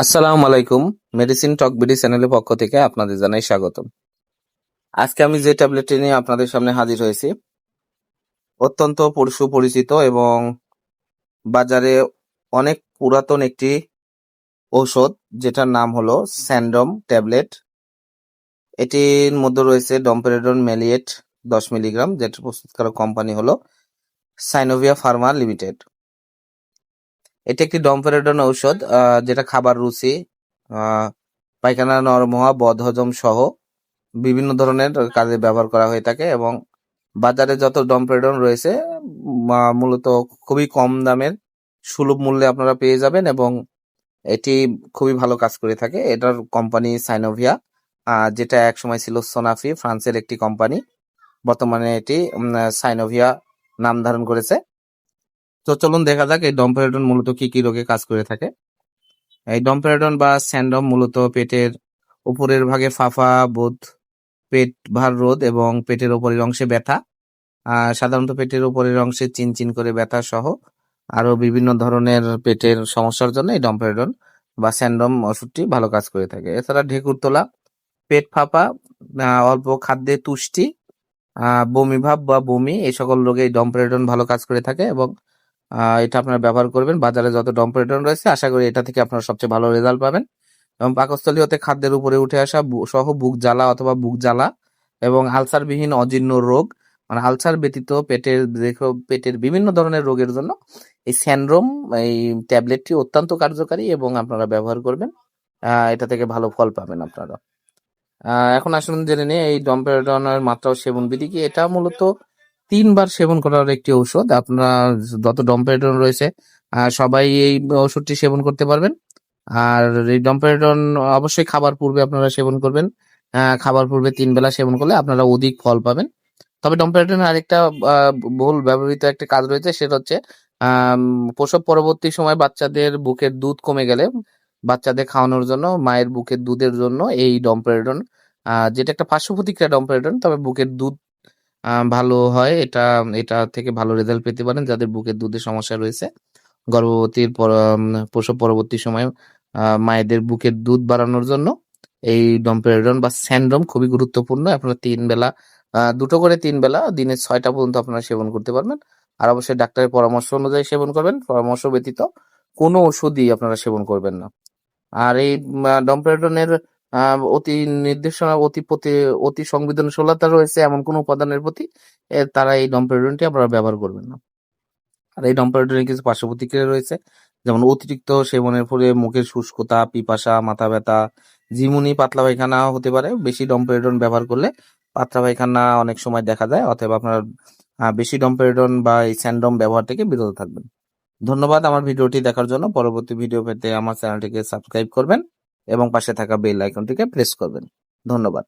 আসসালামু আলাইকুম। মেডিসিন টক বিডি চ্যানেলের পক্ষ থেকে আপনাদের জানাই স্বাগতম। আজকে আমি যে ট্যাবলেটটি নিয়ে আপনাদের সামনে হাজির হয়েছি, অত্যন্ত সুপরিচিত এবং বাজারে অনেক পুরাতন একটি ঔষধ, যেটার নাম হলো স্যান্ডম ট্যাবলেট এটির মধ্যে রয়েছে ডম্পেরেডন মেলিয়েট দশ মিলিগ্রাম, যেটা প্রস্তুতকারক কোম্পানি হলো সাইনোভিয়া ফার্মা লিমিটেড এটি একটি ডম্পেরেডন ঔষধ যেটা খাবার, রুচি পায়খানা নরম হওয়া বদহজম সহ বিভিন্ন ধরনের কাজে ব্যবহার করা হয়ে থাকে এবং বাজারে যত ডম্পেরেডন রয়েছে মূলত খুবই কম দামের সুলভ মূল্যে আপনারা পেয়ে যাবেন এবং এটি খুবই ভালো কাজ করে থাকে। এটার কোম্পানি সাইনোভিয়া যেটা এক সময় ছিল সোনাফি, ফ্রান্সের একটি কোম্পানি। বর্তমানে এটি সাইনোভিয়া নাম ধারণ করেছে। তো চলুন দেখা যাক এই ডম্পেরেডন মূলত কি কি রোগে কাজ করে থাকে। এই ডম্পেরেডন বা স্যান্ডম মূলত পেটের উপরের ভাগে ফাফা, বোধ, পেট ভার রোধ এবং পেটের উপরের অংশে ব্যথা। সাধারণত পেটের উপরের অংশে চিনচিন করে ব্যথা সহ আরও বিভিন্ন ধরনের পেটের সমস্যার জন্য এই ডম্পেরেডন বা স্যান্ডম ওষুধটি ভালো কাজ করে থাকে। এছাড়া ঢেকুর তোলা, পেট ফাঁপা অল্প খাদ্যে তুষ্টি বমি ভাব বা বমি, এই সকল রোগে এই ডম্পেরেডন ভালো কাজ করে থাকে এবং এটা আপনারা ব্যবহার করবেন। বাজারে যত ডম্পেরেডন রয়েছে, আশা করি এটা থেকে আপনারা সবচেয়ে ভালো রেজাল্ট পাবেন। এবং পাকস্থলী হতে খাদ্যের উপরে উঠে আসা সহ বুক জ্বালা অথবা বুক জ্বালা এবং আলসারবিহীন অজীর্ণ রোগ মানে আলসার ব্যতীত পেটের, দেখো, পেটের বিভিন্ন ধরনের রোগের জন্য এই স্যান্ড্রোম, এই ট্যাবলেটটি অত্যন্ত কার্যকারী এবং আপনারা ব্যবহার করবেন। এটা থেকে ভালো ফল পাবেন আপনারা। এখন আসুন জেনে নিই, এই ডম্পেরডনের মাত্রা সেবন বিধি কি? এটা মূলত তিনবার সেবন করার একটি ঔষধ। আপনার যত ডম্পেরডন রয়েছে সবাই এই ওষুধটি সেবন করতে পারবেন। আর এই ডম্পেরডন অবশ্যই খাবার পূর্বে আপনারা সেবন করবেন। খাবার পূর্বে তিন বেলা সেবন করলে আপনারা অধিক ফল পাবেন। তবে ডম্পেরডনের আরেকটা বহুল ব্যবহৃত একটা কাজ রয়েছে সেটা হচ্ছে প্রসব পরবর্তী সময় বাচ্চাদের বুকের দুধ কমে গেলে বাচ্চাদের খাওয়ানোর জন্য মায়ের বুকের দুধের জন্য এই ডম্পেরডন আহ, যেটা একটা পার্শ্ব প্রতিক্রিয়া ডম্পেরডন তবে বুকের দুধ ভালো হয়। এটা এটা থেকে ভালো রেজাল্ট পেতে পারেন। যাদের বুকের দুধের সমস্যা রয়েছে, গর্ভবতীর প্রসব পরবর্তী সময় মায়েদের বুকের দুধ বাড়ানোর জন্য এই ডম্পেরডন বা স্যান্ড্রোম খুবই গুরুত্বপূর্ণ। আপনারা তিন বেলা দুটো করে তিন বেলা দিনে ছয়টা পর্যন্ত আপনারা সেবন করতে পারবেন। আর অবশ্যই ডাক্তারের পরামর্শ অনুযায়ী সেবন করবেন। পরামর্শ ব্যতীত কোনো ওষুধই আপনারা সেবন করবেন না। আর এই ডম্পেরডনের অতি নির্দেশনা, অতি প্রতি, অতি সংবেদনশীলতা রয়েছে এমন কোনো উপাদানের প্রতি তারা এই ডম্পেরডনটি আপনারা ব্যবহার করবেন না। আর এই ডম্পেরডনের কিছু পার্শ্ব প্রতিক্রিয়া রয়েছে, যেমন অতিরিক্ত সেবনের ফলে মুখের শুষ্কতা, পিপাসা, মাথা ব্যথা জিমুনি পাতলা পায়খানা হতে পারে। বেশি ডম্পেরডন ব্যবহার করলে পাতলা পায়খানা অনেক সময় দেখা যায়, অথবা আপনার বেশি ডম্পেরডন বা এই স্যান্ডম ব্যবহার থেকে বিরত থাকবেন। ধন্যবাদ আমার ভিডিওটি দেখার জন্য। পরবর্তী ভিডিও পেতে আমার চ্যানেলটিকে সাবস্ক্রাইব করবেন। এবং পাশে থাকা বেল আইকনটিকে প্রেস করবেন। ধন্যবাদ।